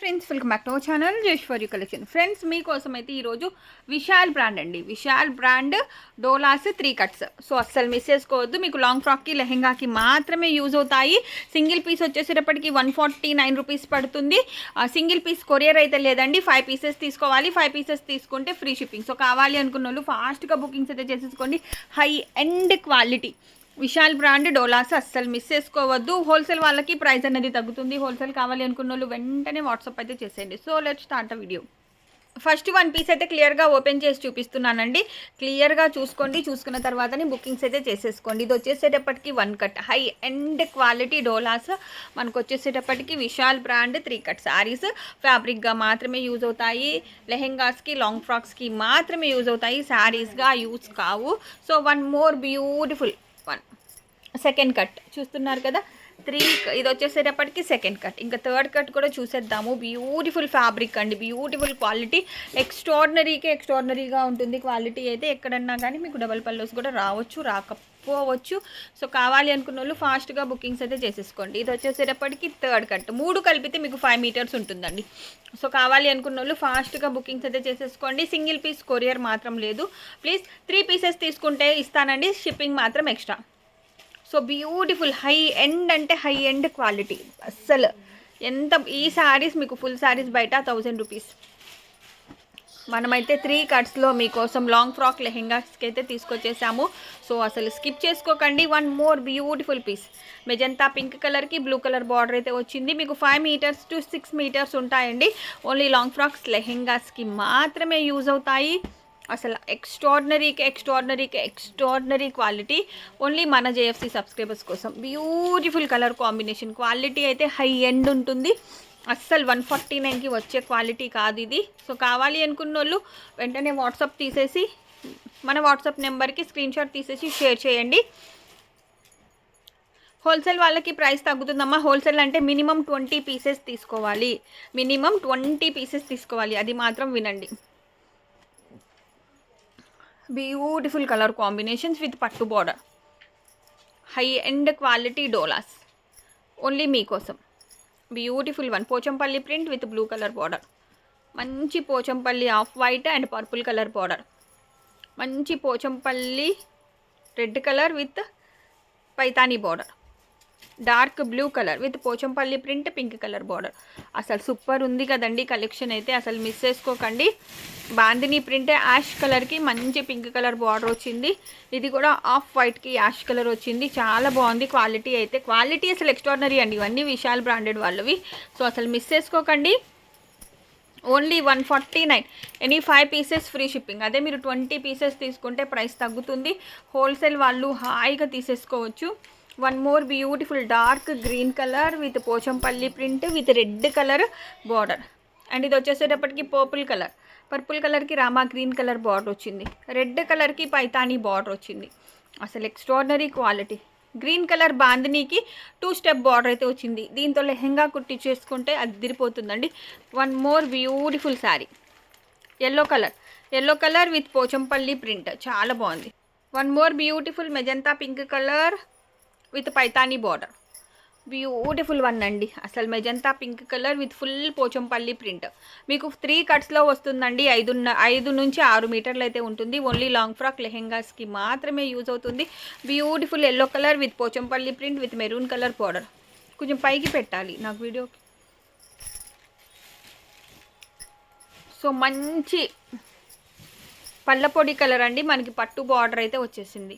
Friends welcome back to our channel. Jeshwari collection. Friends మీకోసం అయితే ఈరోజు విశాల్ బ్రాండ్ అండి. Vishal brand Doulos three cuts. So అస్సలు మిస్ చేసుకోవద్దు. మీకు లాంగ్ ఫ్రాక్కి లెహెంగాకి మాత్రమే యూజ్ అవుతాయి. సింగిల్ పీస్ వచ్చేసేటప్పటికి వన్ ఫార్టీ నైన్ రూపీస్ పడుతుంది. సింగిల్ పీస్ కొరియర్ అయితే లేదండి. ఫైవ్ పీసెస్ తీసుకోవాలి. ఫైవ్ పీసెస్ తీసుకుంటే ఫ్రీ షిప్పింగ్. సో కావాలి అనుకున్న వాళ్ళు ఫాస్ట్గా బుకింగ్స్ అయితే చేసేసుకోండి. High end quality. Vishal brand Doulos అస్సలు మిస్ చేసుకోవద్దు. హోల్సేల్ వాళ్ళకి ప్రైస్ అనేది తగ్గుతుంది. హోల్సేల్ కావాలి అనుకున్న వాళ్ళు వెంటనే వాట్సాప్ అయితే చేసేయండి. So let start video first one piece అయితే క్లియర్గా ఓపెన్ చేసి చూపిస్తున్నానండి. క్లియర్గా చూసుకోండి. చూసుకున్న తర్వాతనే బుకింగ్స్ అయితే చేసేసుకోండి. ఇది వచ్చేసేటప్పటికి one cut high end quality dolas. మనకు వచ్చేసేటప్పటికి Vishal brand three cut saris ఫ్యాబ్రిక్గా మాత్రమే యూజ్ అవుతాయి. లెహెంగాస్కి లాంగ్ ఫ్రాక్స్కి మాత్రమే యూజ్ అవుతాయి. శారీస్గా యూజ్ కావు. So one more beautiful second cut. చూస్తున్నారు కదా? త్రీ ఇది వచ్చేసేటప్పటికి సెకండ్ కట్. ఇంకా థర్డ్ కట్ కూడా చూసేద్దాము. బ్యూటిఫుల్ ఫ్యాబ్రిక్ అండి. Beautiful quality. ఎక్స్ట్రాడినరీకి ఎక్స్ట్రాడినరీగా ఉంటుంది. క్వాలిటీ అయితే ఎక్కడన్నా కానీ మీకు డబల్ పల్లోస్ కూడా రావచ్చు రాకపోవచ్చు. సో కావాలి అనుకున్న వాళ్ళు ఫాస్ట్గా బుకింగ్స్ అయితే చేసేసుకోండి. ఇది వచ్చేసేటప్పటికి థర్డ్ కట్. మూడు కలిపితే మీకు ఫైవ్ మీటర్స్ ఉంటుందండి. సో కావాలి అనుకున్న వాళ్ళు ఫాస్ట్గా బుకింగ్స్ అయితే చేసేసుకోండి. సింగిల్ పీస్ కొరియర్ మాత్రం లేదు. ప్లీజ్ త్రీ పీసెస్ తీసుకుంటే ఇస్తానండి. షిప్పింగ్ మాత్రం extra. So beautiful high end అంటే హై ఎండ్ క్వాలిటీ. అస్సలు ఎంత ఈ శారీస్ మీకు ఫుల్ శారీస్ బయట థౌజండ్ రూపీస్. మనమైతే త్రీ కట్స్లో మీకోసం లాంగ్ ఫ్రాక్ లెహెంగాస్కి అయితే తీసుకొచ్చేసాము. సో అసలు స్కిప్ చేసుకోకండి one more beautiful piece magenta pink కలర్కి బ్లూ కలర్ బార్డర్ అయితే వచ్చింది. మీకు five metres to six metres ఉంటాయండి. ఓన్లీ లాంగ్ ఫ్రాక్స్ లెహెంగాస్కి మాత్రమే యూజ్ అవుతాయి. అసలు ఎక్స్ట్రాడినరీకి ఎక్స్ట్రాడినరీకి ఎక్స్ట్రాడినరీ క్వాలిటీ ఓన్లీ మన జేఎఫ్సీ సబ్స్క్రైబర్స్ కోసం. బ్యూటిఫుల్ కలర్ కాంబినేషన్ క్వాలిటీ అయితే హై ఎండ్ ఉంటుంది. అస్సలు వన్ ఫార్టీ నైన్కి వచ్చే క్వాలిటీ కాదు ఇది. సో కావాలి అనుకున్న వాళ్ళు వెంటనే వాట్సాప్ తీసేసి మన వాట్సాప్ నెంబర్కి స్క్రీన్ షాట్ తీసేసి షేర్ చేయండి. హోల్సేల్ వాళ్ళకి ప్రైస్ తగ్గుతుందమ్మా. హోల్సేల్ అంటే మినిమం ట్వంటీ పీసెస్ తీసుకోవాలి. మినిమం ట్వంటీ పీసెస్ తీసుకోవాలి. అది మాత్రం వినండి. బ్యూటిఫుల్ కలర్ కాంబినేషన్స్ విత్ పట్టు border high end quality dolas only మీకోసం beautiful one Pochampally print with blue colour border మంచి Pochampally off white and purple colour border మంచి Pochampally red colour with Paithani border dark blue colour with Pochampally print pink colour border. అసలు super ఉంది కదండి collection అయితే అసలు miss చేసుకోకండి. Bandhani print ash కలర్కి మంచి పింక్ కలర్ బార్డర్ వచ్చింది. ఇది కూడా ఆఫ్ వైట్కి యాష్ కలర్ వచ్చింది. చాలా బాగుంది క్వాలిటీ అయితే. క్వాలిటీ అసలు ఎక్స్ట్రాడినరీ అండి ఇవన్నీ విశాల్ బ్రాండెడ్ వాళ్ళవి. సో అసలు మిస్ చేసుకోకండి. Only one forty nine. Any five pieces free shipping. అదే మీరు ట్వంటీ పీసెస్ తీసుకుంటే ప్రైస్ తగ్గుతుంది. హోల్సేల్ వాళ్ళు హాయిగా తీసేసుకోవచ్చు. One more beautiful dark green colour with Pochampally print with red colour border and ఇది వచ్చేసేటప్పటికి పర్పుల్ కలర్ పర్పుల్ కలర్కి రామా గ్రీన్ కలర్ బార్డర్ వచ్చింది. రెడ్ కలర్కి పైతానీ బార్డర్ వచ్చింది. అసలు ఎక్స్ట్రాడినరీ క్వాలిటీ గ్రీన్ కలర్ బాందినీకి టూ స్టెప్ బార్డర్ అయితే వచ్చింది. దీంతో లెహెంగా కుట్టి చేసుకుంటే అది one more beautiful sari yellow colour yellow colour with Pochampally print చాలా బాగుంది. One more beautiful magenta pink colour with Paithani border. Beautiful one అండి. అసలు magenta pink colour with full Pochampally print. మీకు త్రీ కట్స్లో వస్తుందండి. ఐదు ఐదు నుంచి ఆరు మీటర్లు అయితే ఉంటుంది. ఓన్లీ లాంగ్ ఫ్రాక్ లెహెంగాస్కి మాత్రమే యూజ్ అవుతుంది. Beautiful yellow colour with Pochampally print with maroon colour border కొంచెం పైకి పెట్టాలి నాకు వీడియో సో మంచి పళ్ళపొడి కలర్ అండి. మనకి పట్టు బార్డర్ అయితే వచ్చేసింది.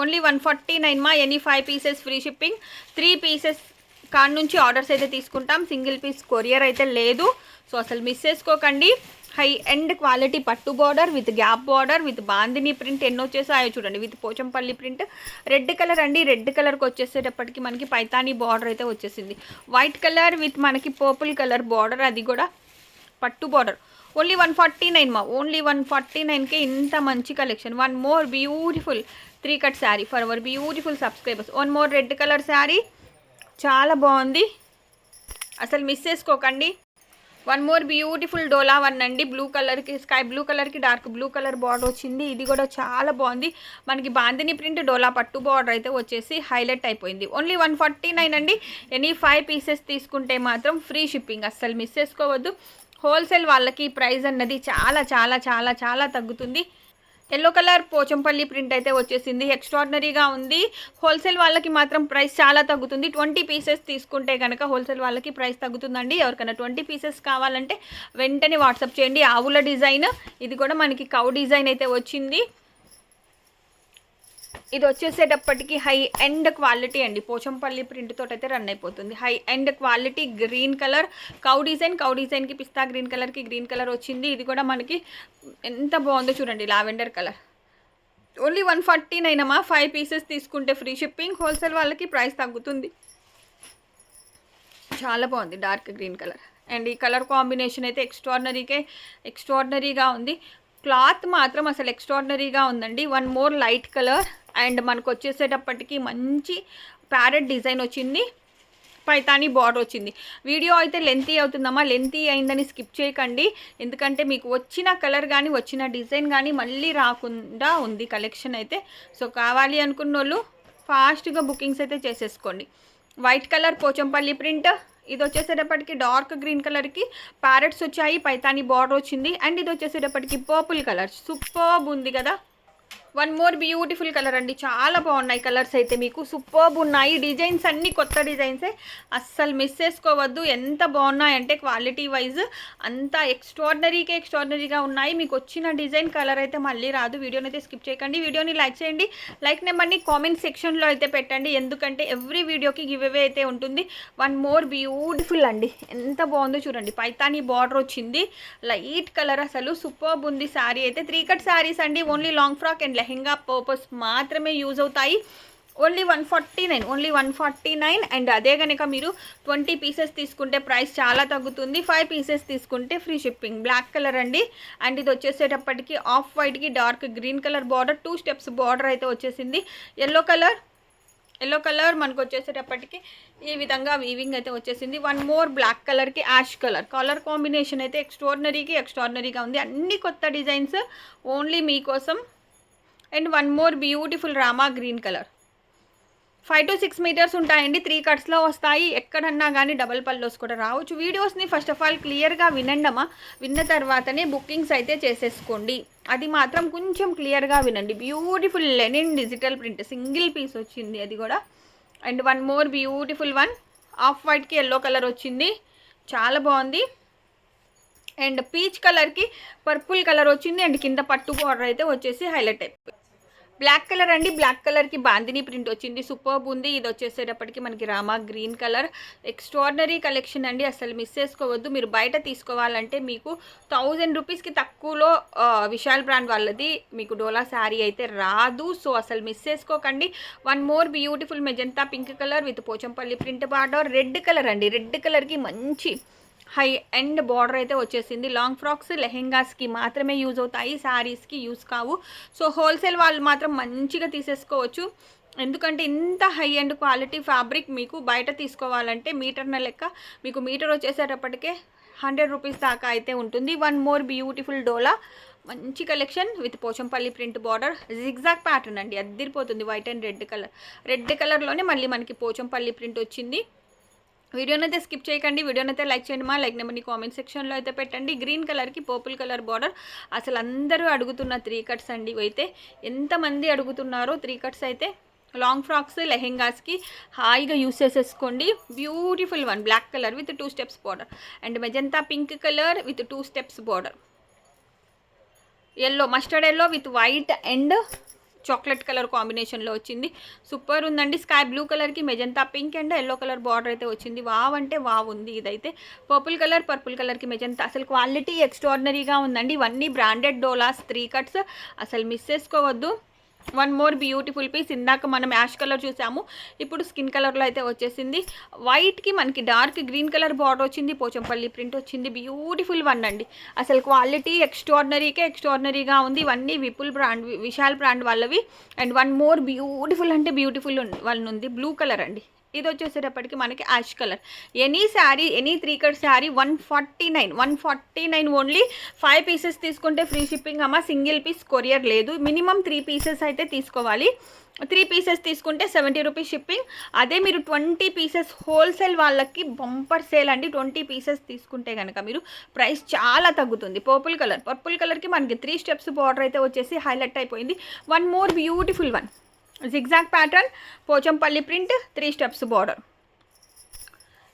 ఓన్లీ వన్ ఫార్టీ నైన్ మా any five pieces free shipping. Three pieces కాడ నుంచి ఆర్డర్స్ అయితే తీసుకుంటాం. సింగిల్ పీస్ కొరియర్ అయితే లేదు. సో అసలు మిస్ చేసుకోకండి. హై ఎండ్ క్వాలిటీ పట్టు border with gap border with bandhani print ఎన్నో వచ్చేసాయో చూడండి. With Pochampally print. Red colour అండి. రెడ్ కలర్కి వచ్చేసేటప్పటికి మనకి పైతానీ బార్డర్ అయితే వచ్చేసింది. వైట్ కలర్ విత్ మనకి పర్పుల్ కలర్ బార్డర్. అది కూడా పట్టు border. Only one forty nine మా. ఓన్లీ వన్ ఫార్టీ నైన్కే ఇంత మంచి collection one more beautiful three cut sari for our beautiful subscribers one more red colour sari చాలా బాగుంది. అసలు మిస్ చేసుకోకండి. One more beautiful dola one అండి. బ్లూ కలర్కి స్కై బ్లూ కలర్కి డార్క్ బ్లూ కలర్ బార్డర్ వచ్చింది. ఇది కూడా చాలా బాగుంది. మనకి బాందిని ప్రింట్ డోలా పట్టు బార్డర్ అయితే వచ్చేసి హైలైట్ అయిపోయింది. ఓన్లీ వన్ ఫార్టీ నైన్ అండి. ఎనీ ఫైవ్ పీసెస్ తీసుకుంటే మాత్రం ఫ్రీ షిప్పింగ్ అస్సలు మిస్ చేసుకోవద్దు. హోల్సేల్ వాళ్ళకి ప్రైస్ అన్నది చాలా చాలా చాలా చాలా తగ్గుతుంది. ఎల్లో కలర్ పోచంపల్లి ప్రింట్ అయితే వచ్చేసింది. ఎక్స్ట్రాడినరీగా ఉంది. హోల్సేల్ వాళ్ళకి మాత్రం ప్రైస్ చాలా తగ్గుతుంది. ట్వంటీ పీసెస్ తీసుకుంటే కనుక హోల్సేల్ వాళ్ళకి ప్రైస్ తగ్గుతుందండి. ఎవరికైనా ట్వంటీ పీసెస్ కావాలంటే వెంటనే వాట్సాప్ చేయండి. ఆవుల డిజైన్ ఇది కూడా మనకి కౌ డిజైన్ అయితే వచ్చింది. ఇది వచ్చేసేటప్పటికి హై ఎండ్ క్వాలిటీ అండి. పోచంపల్లి ప్రింట్ తోటి అయితే రన్ అయిపోతుంది high end quality green colour cow design cow డిజైన్కి పిస్తా గ్రీన్ కలర్కి గ్రీన్ కలర్ వచ్చింది. ఇది కూడా మనకి ఎంత బాగుందో చూడండి lavender colour only one forty nine five pieces తీసుకుంటే ఫ్రీ షిప్పింగ్ హోల్సేల్ వాళ్ళకి ప్రైస్ తగ్గుతుంది. చాలా బాగుంది డార్క్ గ్రీన్ కలర్ అండ్ ఈ కలర్ కాంబినేషన్ అయితే ఎక్స్ట్రాడినరీకే ఎక్స్ట్రాడినరీగా ఉంది. క్లాత్ మాత్రం అసలు ఎక్స్ట్రాడినరీగా ఉందండి. One more light colour and మనకు వచ్చేసేటప్పటికి మంచి ప్యారెట్ డిజైన్ వచ్చింది. పైతాని బార్డర్ వచ్చింది. వీడియో అయితే లెంతీ అవుతుందమ్మా. లెంతీ అయిందని స్కిప్ చేయకండి. ఎందుకంటే మీకు వచ్చిన కలర్ కానీ వచ్చిన డిజైన్ కానీ మళ్ళీ రాకుండా ఉంది కలెక్షన్ అయితే. సో కావాలి అనుకున్న వాళ్ళు ఫాస్ట్గా బుకింగ్స్ అయితే చేసేసుకోండి. White colour Pochampally print. ఇది వచ్చేసేటప్పటికి డార్క్ గ్రీన్ కలర్కి ప్యారెట్స్ వచ్చాయి. పైతాని బార్డర్ వచ్చింది. అండ్ ఇది వచ్చేసేటప్పటికి పర్పుల్ కలర్. సూపర్బ్ ఉంది కదా. వన్ మోర్ బ్యూటిఫుల్ కలర్ అండి. చాలా బాగున్నాయి కలర్స్ అయితే మీకు. సూపర్బ్ ఉన్నాయి. డిజైన్స్ అన్నీ కొత్త డిజైన్సే అస్సలు మిస్ చేసుకోవద్దు. ఎంత బాగున్నాయంటే క్వాలిటీ వైజ్ అంత ఎక్స్ట్రాడినరీకే ఎక్స్ట్రాడినరీగా ఉన్నాయి. మీకు వచ్చిన డిజైన్ కలర్ అయితే మళ్ళీ రాదు. వీడియోని అయితే స్కిప్ చేయకండి. వీడియోని లైక్ చేయండి. లైక్ నెంబర్ని కామెంట్ సెక్షన్లో అయితే పెట్టండి. ఎందుకంటే ఎవ్రీ వీడియోకి గివ్ అవే అయితే ఉంటుంది. వన్ మోర్ బ్యూటిఫుల్ అండి. ఎంత బాగుందో చూడండి. పైతాని బార్డర్ వచ్చింది. లైట్ కలర్ అసలు సూపర్బ్ ఉంది. శారీ అయితే త్రీ కట్ శారీస్ అండి. Only long frock and lehenga purpose మాత్రమే యూజ్ అవుతాయి. Only one forty nine only one forty nine and అదే కనుక మీరు ట్వంటీ పీసెస్ తీసుకుంటే ప్రైస్ చాలా తగ్గుతుంది. ఫైవ్ పీసెస్ తీసుకుంటే ఫ్రీ షిప్పింగ్ బ్లాక్ కలర్ అండి. అండ్ ఇది వచ్చేసేటప్పటికి off వైట్కి dark green colour border two steps border అయితే వచ్చేసింది. ఎల్లో కలర్ ఎల్లో కలర్ మనకు వచ్చేసేటప్పటికి ఈ విధంగా వీవింగ్ అయితే వచ్చేసింది. వన్ మోర్ బ్లాక్ కలర్కి యాష్ కలర్ కలర్ కాంబినేషన్ అయితే ఎక్స్ట్రాడినరీకి ఎక్స్ట్రాడినరీగా ఉంది. అన్ని కొత్త డిజైన్స్ ఓన్లీ మీకోసం and one more beautiful Rama green colour. Five to six metres ఉంటాయండి. త్రీ కట్స్లో వస్తాయి. ఎక్కడన్నా కానీ డబల్ పల్లోస్ కూడా రావచ్చు. వీడియోస్ని ఫస్ట్ ఆఫ్ ఆల్ క్లియర్గా వినండమ్మా. విన్న తర్వాతనే బుకింగ్స్ అయితే చేసేసుకోండి. అది మాత్రం కొంచెం క్లియర్గా వినండి. Beautiful linen digital print single piece వచ్చింది అది కూడా. And one more beautiful one. Off వైట్కి yellow colour వచ్చింది. చాలా బాగుంది. అండ్ పీచ్ కలర్కి పర్పుల్ కలర్ వచ్చింది. అండ్ కింద పట్టు బార్డర్ అయితే వచ్చేసి హైలైట్ అయిపోయింది బ్లాక్ కలర్ అండి. బ్లాక్ కలర్కి బాందిని ప్రింట్ వచ్చింది. సూపర్బ్ ఉంది. ఇది వచ్చేసేటప్పటికి మనకి Rama green colour extraordinary collection అండి. అసలు మిస్ చేసుకోవద్దు. మీరు బయట తీసుకోవాలంటే మీకు థౌజండ్ రూపీస్కి తక్కువలో విశాల్ బ్రాండ్ వాళ్ళది. మీకు డోలా శారీ అయితే రాదు. సో అసలు మిస్ చేసుకోకండి. One more beautiful magenta pink colour with Pochampally print border red colour అండి. రెడ్ కలర్కి మంచి హై ఎండ్ బార్డర్ అయితే వచ్చేసింది. లాంగ్ ఫ్రాక్స్ లెహెంగాస్కి మాత్రమే యూజ్ అవుతాయి. శారీస్కి యూజ్ కావు. సో హోల్సేల్ వాళ్ళు మాత్రం మంచిగా తీసేసుకోవచ్చు. ఎందుకంటే ఇంత హై ఎండ్ క్వాలిటీ ఫ్యాబ్రిక్ మీకు బయట తీసుకోవాలంటే మీటర్న లెక్క మీకు మీటర్ వచ్చేసేటప్పటికే హండ్రెడ్ రూపీస్ దాకా అయితే ఉంటుంది. One more beautiful dola. మంచి collection with Pochampally print border. Zigzag pattern అండి. అదిరిపోతుంది white and red colour. Red కలర్లోనే మళ్ళీ మనకి పోచంపల్లి ప్రింట్ వచ్చింది. వీడియోని అయితే స్కిప్ చేయకండి వీడియోని అయితే లైక్ చేయండి మా లైక్ నెంబర్ని కామెంట్ సెక్షన్లో అయితే పెట్టండి. గ్రీన్ కలర్కి పర్పుల్ కలర్ బార్డర్. అసలు అందరూ అడుగుతున్న త్రీ కట్స్ అండి అయితే ఎంతమంది అడుగుతున్నారో త్రీ కట్స్ అయితే. లాంగ్ ఫ్రాక్స్ లెహెంగాస్కి హాయిగా యూస్ చేసేసుకోండి. Beautiful one black colour with two steps border and magenta pink colour with two steps border yellow mustard yellow with white and chocolate colour కాంబినేషన్లో వచ్చింది. సూపర్ ఉందండి. స్కై బ్లూ కలర్కి magenta pink and yellow colour border అయితే వచ్చింది. Wow అంటే wow ఉంది ఇదైతే. Purple colour purple కలర్కి మెజంతా. అసలు క్వాలిటీ ఎక్స్ట్రాడినరీగా ఉందండి. ఇవన్నీ బ్రాండెడ్ డోలాస్ త్రీ కట్స్. అసలు మిస్ చేసుకోవద్దు. వన్ మోర్ బ్యూటిఫుల్ పీస్ ఇందాక మనం యాష్ కలర్ చూసాము. ఇప్పుడు స్కిన్ కలర్లో అయితే వచ్చేసింది. వైట్కి మనకి డార్క్ గ్రీన్ కలర్ బార్డర్ వచ్చింది పోచంపల్లి ప్రింట్ వచ్చింది. బ్యూటిఫుల్ వన్ అండి. అసలు క్వాలిటీ ఎక్స్ట్రాడినరీకే ఎక్స్ట్రాడినరీగా ఉంది. ఇవన్నీ విపుల్ బ్రాండ్ విశాల్ బ్రాండ్ వాళ్ళవి. అండ్ వన్ మోర్ బ్యూటిఫుల్ అంటే బ్యూటిఫుల్ వన్ ఉంది బ్లూ కలర్ అండి. ఇది వచ్చేసేటప్పటికి మనకి ash colour. Any sari any three cut sari one forty nine one forty nine only five pieces తీసుకుంటే ఫ్రీ షిప్పింగ్ అమ్మ. సింగిల్ పీస్ కొరియర్ లేదు. మినిమం త్రీ పీసెస్ అయితే తీసుకోవాలి. త్రీ పీసెస్ తీసుకుంటే సెవెంటీ రూపీస్ షిప్పింగ్ అదే మీరు ట్వంటీ పీసెస్ హోల్సేల్ వాళ్ళకి bumper sale అండి. ట్వంటీ పీసెస్ తీసుకుంటే కనుక మీరు ప్రైస్ చాలా తగ్గుతుంది. పర్పుల్ కలర్ పర్పుల్ కలర్కి మనకి త్రీ స్టెప్స్ బార్డర్ అయితే వచ్చేసి హైలైట్ అయిపోయింది. One more beautiful one zigzag pattern Pochampally print three steps border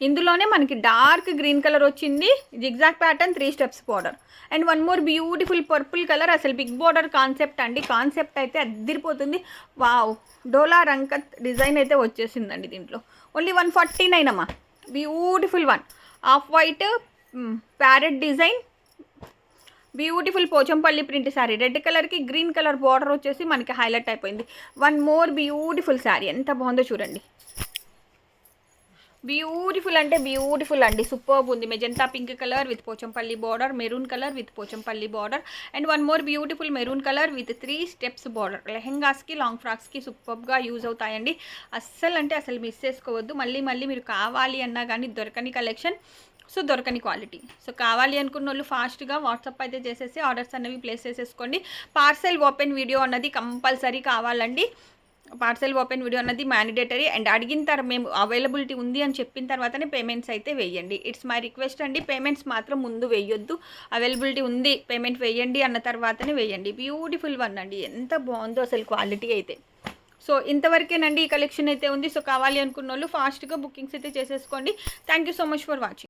ఇందులోనే మనకి డార్క్ గ్రీన్ కలర్ వచ్చింది. Zigzag pattern three steps border and one more beautiful purple colour అసలు big border concept అండి. Concept అయితే అద్దరిపోతుంది. వావ్ డోలా రంకత్ డిజైన్ అయితే వచ్చేసిందండి దీంట్లో. ఓన్లీ వన్ ఫార్టీ నైన్ అమ్మా. Beautiful one off white parrot design beautiful Pochampally print sari. Red కలర్కి green colour border వచ్చేసి మనకి హైలైట్ అయిపోయింది. One more beautiful sari. ఎంత బాగుందో చూడండి. బ్యూటిఫుల్ అంటే బ్యూటిఫుల్ అండి. సూపర్ ఉంది. Magenta pink colour with Pochampally border maroon colour with Pochampally border. And one more beautiful maroon colour with three steps border. లెహెంగాస్కి long ఫ్రాక్స్కి సూపర్గా యూజ్ అవుతాయండి. అస్సలు అంటే అసలు మిస్ చేసుకోవద్దు. మళ్ళీ మళ్ళీ మీరు కావాలి అన్నా కానీ దొరకని కలెక్షన్. సో దొరకని క్వాలిటీ. సో కావాలి అనుకున్న వాళ్ళు ఫాస్ట్గా వాట్సాప్ అయితే చేసేసి ఆర్డర్స్ అనేవి ప్లేస్ చేసేసుకోండి. పార్సెల్ ఓపెన్ వీడియో అన్నది కంపల్సరీ కావాలండి. పార్సెల్ ఓపెన్ వీడియో అన్నది మ్యాండేటరీ అండ్ అడిగిన తర్వాత మేము అవైలబిలిటీ ఉంది అని చెప్పిన తర్వాతనే పేమెంట్స్ అయితే వేయండి. ఇట్స్ మై రిక్వెస్ట్ అండి. పేమెంట్స్ మాత్రం ముందు వేయొద్దు. అవైలబిలిటీ ఉంది పేమెంట్ వేయండి అన్న తర్వాతనే వేయండి. బ్యూటిఫుల్ వన్ అండి. ఎంత బాగుందో అసలు క్వాలిటీ అయితే. సో ఇంతవరకేనండి ఈ కలెక్షన్ అయితే ఉంది. సో కావాలి అనుకున్న వాళ్ళు ఫాస్ట్గా బుకింగ్స్ అయితే చేసేసుకోండి. Thank you so much for watching